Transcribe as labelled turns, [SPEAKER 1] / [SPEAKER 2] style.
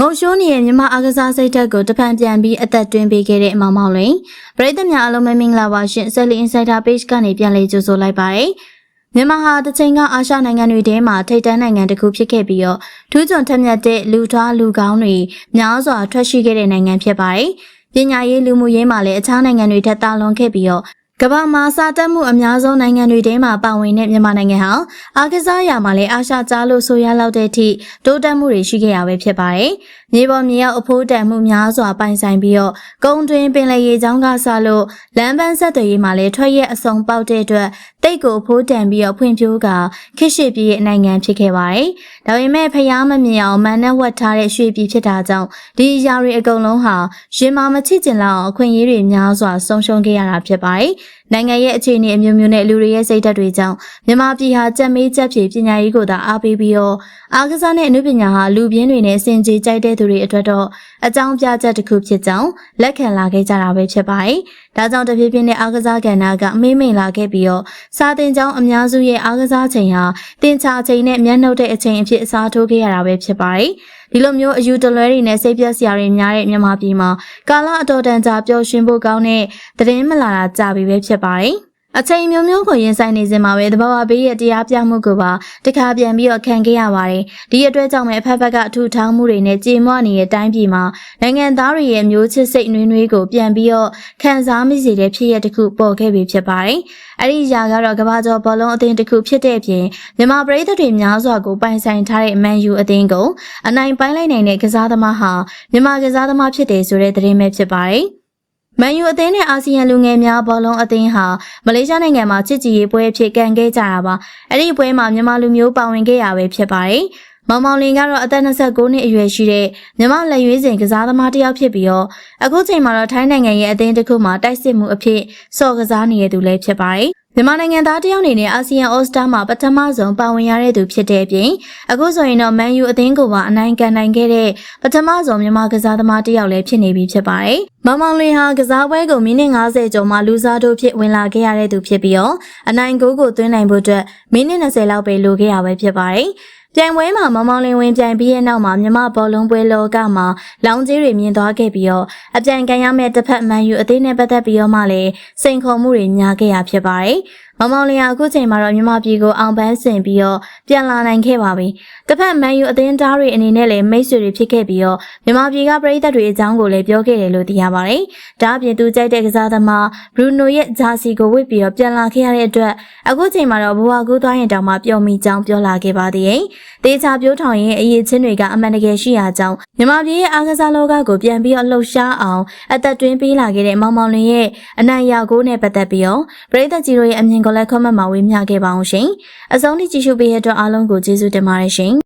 [SPEAKER 1] ငုံရှိုးနေတဲ့မြမအားကစားစိတ်ဓာတ်ကိုတဖန်ပြန်ပြီးအသက်တွင်းပေးခဲ့တဲ့မောင်မောင်လွင်ပရိသတ်များအားလုံးပဲမင်္ဂလာပါရှင် Sally Insider Page ကနေပြန်လည်ကြိုဆိုလိုက်ပါတယ်မြန်မာဟာတစ်ချိန်ကအာရှနိုင်ငံတွေထဲမှာထိပ်တန်းနိုင်ငံတစ်ခုဖြစ်ခဲ့ပြီးတော့ထူးချွန်ထက်မြက်တဲ့လူထွားလူကောင်းတွေများစွာထွက်ရှိခဲ့တဲ့နိုင်ငံဖြစ်ပါတယ်ပညာရေးလူမှုရေးမှာလည်းအခြားနိုင်ငံတွေထက်တာလွန်ခဲ့ပြီးတော့ ကမ္ဘာမှာစာတက်မှုအများဆုံးနိုင်ငံတွေထဲမှာပါဝင်တဲ့မြန်မာနိုင်ငံဟာအားကစားရာမှာလည်းအာရှကြားလို့ဆိုရလောက်တဲ့အထိတိုးတက်မှုတွေရှိခဲ့ရပဲဖြစ်ပါတယ်။မြေပေါ်မြေအောက်အဖိုးတန်မှုများစွာပိုင်ဆိုင်ပြီးတော့ကုန်းတွင်းပင်လယ်ရေချောင်းကဆလို့လမ်းပန်းဆက်သွယ်ရေးမှာလည်းထွက်ရက်အစုံပေါက်တဲ့အတွက်တိတ်ကိုအဖိုးတန်ပြီးတော့ဖွံ့ဖြိုးကခစ်ရှိပြည်ရဲ့နိုင်ငံဖြစ်ခဲ့ပါတယ်။ဒါပေမဲ့ဖျားမမြင်အောင်မန်နဲ့ဝတ်ထားတဲ့ရွှေပြည်ဖြစ်တာကြောင့်ဒီအရာတွေအကုန်လုံးဟာရင်မာမချစ်ကျင်လောက်အောင်အခွင့်အရေးတွေများစွာဆုံးရှုံးခဲ့ရတာဖြစ်ပါတယ်။နိုင်ငံရဲ့အခြေအနေအမျိုးမျိုးနဲ့လူတွေရဲ့စိတ်ဓာတ်တွေကြောင့်မြန်မာပြည်ဟာကြက်မေးကြက်ဖြေပညာရေးကိုသာအားပေးပြီးတော့အားကစားနဲ့အမှုပညာဟာလူပြင်းတွေနဲ့စင်ကြေကြိုက်တဲ့သူတွေအတွက်တော့အကြောင်းပြချက်တစ်ခုဖြစ်ကြောင်းလက်ခံလာခဲ့ကြတာပဲဖြစ်ပါတယ်။ ဒါကြောင့်တဖြည်းဖြည်းနဲ့အားကစားကဏ္ဍကအမေးမိန်လာခဲ့ပြီးတော့စာတင်ကျောင်းအများစုရဲ့အားကစားချိန်ဟာတင်ချာချိန်နဲ့မျက်နှုတ်တဲ့အချိန်အဖြစ်အစားထိုးခဲ့ရတာပဲဖြစ်ပါတယ်။ဒီလိုမျိုးအယူတလွဲတွေနဲ့စိတ်ပြက်စရာတွေများတဲ့မြန်မာပြည်မှာကာလအတော်တန်ကြာပျော်ရွှင်ဖို့ကောင်းတဲ့သတင်းမလာတာကြာပြီပဲဖြစ်ပါတယ်။ အချိန်မျိုးမျိုးကိုရင်ဆိုင်နေစင်မှာပဲတဘာဝဘေးရဲ့တရားပြမှုကိုပါတခါပြန်ပြီးတော့ခံခဲ့ရပါတယ်။ဒီအတွက်ကြောင့်ပဲအဖက်ဖက်ကအထူထောင်းမှုတွေနဲ့ကြေမွနေတဲ့တိုင်းပြည်မှာနိုင်ငံသားတွေရဲ့မျိုးချစ်စိတ်နှွေးနှွေးကိုပြန်ပြီးတော့ခံစားမိစေတဲ့ဖြစ်ရပ်တစ်ခုပေါ်ခဲ့ပြီဖြစ်ပါတယ်။အဲ့ဒီຢာကတော့ကမ္ဘာကျော်ဘောလုံးအသင်းတစ်ခုဖြစ်တဲ့အပြင်မြန်မာပရိသတ်တွေများစွာကိုပိုင်ဆိုင်ထားတဲ့မန်ယူအသင်းကိုအနိုင်ပိုင်းလိုက်နိုင်တဲ့ကစားသမားဟာမြန်မာကစားသမားဖြစ်တယ်ဆိုတဲ့သတင်းပဲဖြစ်ပါတယ်။ မန်ယူအသင်းနဲ့အာဆီယံလူငယ်များဘောလုံးအသင်းဟာမလေးရှားနိုင်ငံမှာချစ်ကြည်ရေးပွဲအဖြစ်ကန်ခဲ့ကြတာပါအဲ့ဒီပွဲမှာမြန်မာလူမျိုးပါဝင်ခဲ့ရပဲဖြစ်ပါတယ် မောင်မောင်လင်ကတော့အသက်29နှစ်အရွယ်ရှိတဲ့မြန်မာလက်ရွေးစင်ကစားသမားတစ်ယောက်ဖြစ်ပြီးတော့အခုချိန်မှာတော့ထိုင်းနိုင်ငံရဲ့အသင်းတစ်ခုမှာတိုက်စစ်မှုအဖြစ်စော်ကစားနေတဲ့သူလည်းဖြစ်ပါတယ်မြန်မာနိုင်ငံသားတယောက်အနေနဲ့အာဆီယံအော်စတာမှာပထမဆုံးပါဝင်ရတဲ့သူဖြစ်တဲ့အပြင်အခုဆိုရင်တော့မန်ယူအသင်းကိုပါအနိုင်ကန်နိုင်ခဲ့တဲ့ပထမဆုံးမြန်မာကစားသမားတယောက်လည်းဖြစ်နေပြီဖြစ်ပါတယ်။မောင်မောင်လင်းဟာကစားပွဲကိုမိနစ်90ကျော်မှလူစားတို့ဖြစ်ဝင်လာခဲ့ရတဲ့သူဖြစ်ပြီးတော့အနိုင်ဂိုးကိုသွင်းနိုင်ဖို့အတွက်မိနစ်20လောက်ပဲလိုခဲ့ရပဲဖြစ်ပါတယ်။ ပြိုင်ပွဲမှာမောင်မောင်လင်းဝင်ပြိုင်ပြီးရဲ့နောက်မှာမြမဘောလုံးပွဲလောကမှာလောင်ကြီးတွေမြင်သွားခဲ့ပြီးတော့အပြိုင်ကန်ရမယ့်တစ်ဖက်မန်ယူအသေးနဲ့ပတ်သက်ပြီးတော့မှလည်းစိန်ခေါ်မှုတွေများခဲ့ရဖြစ်ပါတယ်။ မောင်မောင်လင်းဟာအခုချိန်မှာတော့မြမပြည်ကိုအောင်ပန်းဆင်ပြီးတော့ပြန်လာနိုင်ခဲ့ပါပြီ။တစ်ဖက်မန်ယူအသင်းသားတွေအနေနဲ့လည်းမိတ်ဆွေတွေဖြစ်ခဲ့ပြီးတော့မြမပြည်ကပရိသတ်တွေအကြောင်းကိုလည်းပြောခဲ့တယ်လို့သိရပါတယ်။ဒါအပြင်သူကြိုက်တဲ့ကစားသမားဘရူနိုရဲ့ဂျာစီကိုဝတ်ပြီးတော့ပြန်လာခဲ့ရတဲ့အတွက်အခုချိန်မှာတော့ဘဝကူးသွားရင်တောင်မှပျော်မိကြောင်းပြောလာခဲ့ပါသေးတယ်။တေချာပြိုးထောင်ရဲ့အရေးချင်းတွေကအမှန်တကယ်ရှိရာကြောင်းမြမပြည်ရဲ့အားကစားလောကကိုပြန်ပြီးတော့လှုပ်ရှားအောင်အသက်တွင်းပေးလာခဲ့တဲ့မောင်မောင်လင်းရဲ့အနိုင်ရကိုးနဲ့ပတ်သက်ပြီးတော့ပရိသတ်ကြီးတို့ရဲ့အမြင်ကိုလည်း comment မှာဝေမျှခဲ့ပါအောင်ရှင်။အဆုံးထိကြည့်ရှုပေးတဲ့အတွက်အားလုံးကိုကျေးဇူးတင်ပါတယ်ရှင်။